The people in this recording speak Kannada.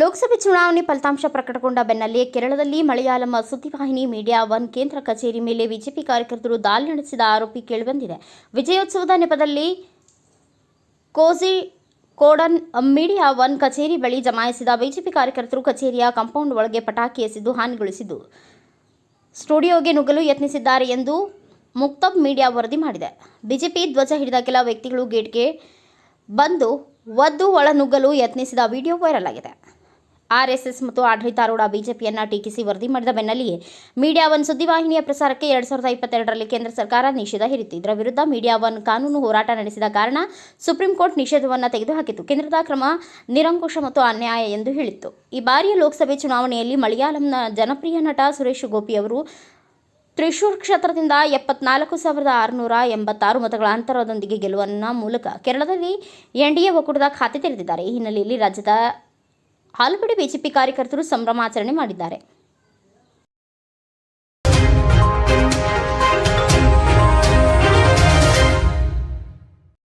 ಲೋಕಸಭೆ ಚುನಾವಣೆ ಫಲಿತಾಂಶ ಪ್ರಕಟಗೊಂಡ ಬೆನ್ನಲ್ಲೇ ಕೇರಳದಲ್ಲಿ ಮಲಯಾಳಂ ಸುದ್ದಿವಾಹಿನಿ ಮೀಡಿಯಾ ಒನ್ ಕೇಂದ್ರ ಕಚೇರಿ ಮೇಲೆ ಬಿಜೆಪಿ ಕಾರ್ಯಕರ್ತರು ದಾಳಿ ನಡೆಸಿದ ಆರೋಪಿ ಕೇಳಿಬಂದಿದೆ. ವಿಜಯೋತ್ಸವದ ನೆಪದಲ್ಲಿ ಕೋಸಿ ಕೋಡನ್ ಮೀಡಿಯಾ ಒನ್ ಕಚೇರಿ ಬಳಿ ಜಮಾಯಿಸಿದ ಬಿಜೆಪಿ ಕಾರ್ಯಕರ್ತರು ಕಚೇರಿಯ ಕಾಂಪೌಂಡ್ ಒಳಗೆ ಪಟಾಕಿ ಎಸೆದು ಹಾನಿಗೊಳಿಸಿದ್ದು. ಸ್ಟುಡಿಯೋಗೆ ನುಗ್ಗಲು ಯತ್ನಿಸಿದ್ದಾರೆ ಎಂದು ಮುಕ್ತಬ್ ಮೀಡಿಯಾ ವರದಿ ಮಾಡಿದೆ. ಬಿಜೆಪಿ ಧ್ವಜ ಹಿಡಿದ ಕೆಲ ವ್ಯಕ್ತಿಗಳು ಗೇಟ್ಗೆ ಬಂದು ಒದ್ದು ಒಳನುಗ್ಗಲು ಯತ್ನಿಸಿದ ವಿಡಿಯೋ ವೈರಲ್ ಆಗಿದೆ. ಆರ್ಎಸ್ಎಸ್ ಮತ್ತು ಆಡಳಿತಾರೂಢ ಬಿಜೆಪಿಯನ್ನ ಟೀಕಿಸಿ ವರದಿ ಮಾಡಿದ ಬೆನ್ನಲ್ಲಿಯೇ ಮೀಡಿಯಾ ಒನ್ ಸುದ್ದಿವಾಹಿನಿಯ ಪ್ರಸಾರಕ್ಕೆ ಎರಡು ಸಾವಿರದ ಇಪ್ಪತ್ತೆರಡರಲ್ಲಿ ಕೇಂದ್ರ ಸರ್ಕಾರ ನಿಷೇಧ ಹೇರಿತ್ತು ಇದರ ವಿರುದ್ಧ ಮೀಡಿಯಾ ಒನ್ ಕಾನೂನು ಹೋರಾಟ ನಡೆಸಿದ ಕಾರಣ ಸುಪ್ರೀಂ ಕೋರ್ಟ್ ನಿಷೇಧವನ್ನು ತೆಗೆದುಹಾಕಿತ್ತು. ಕೇಂದ್ರದ ಕ್ರಮ ನಿರಂಕುಶ ಮತ್ತು ಅನ್ಯಾಯ ಎಂದು ಹೇಳಿತ್ತು. ಈ ಬಾರಿಯ ಲೋಕಸಭೆ ಚುನಾವಣೆಯಲ್ಲಿ ಮಲಯಾಳಂನ ಜನಪ್ರಿಯ ನಟ ಸುರೇಶ್ ಗೋಪಿ ಅವರು ತ್ರಿಶೂರ್ ಕ್ಷೇತ್ರದಿಂದ ಎಪ್ಪತ್ನಾಲ್ಕು ಸಾವಿರದ ಆರುನೂರ ಎಂಬತ್ತಾರು ಮತಗಳ ಅಂತರದೊಂದಿಗೆ ಗೆಲುವನ್ನ ಮೂಲಕ ಕೇರಳದಲ್ಲಿ ಎನ್ಡಿಎ ಒಕ್ಕೂಟದ ಖಾತೆ ತೆರೆದಿದ್ದಾರೆ. ಈ ಹಿನ್ನೆಲೆಯಲ್ಲಿ ರಾಜ್ಯದ ಹಲವೆಡೆ ಬಿಜೆಪಿ ಕಾರ್ಯಕರ್ತರು ಸಂಭ್ರಮಾಚರಣೆ ಮಾಡಿದ್ದಾರೆ.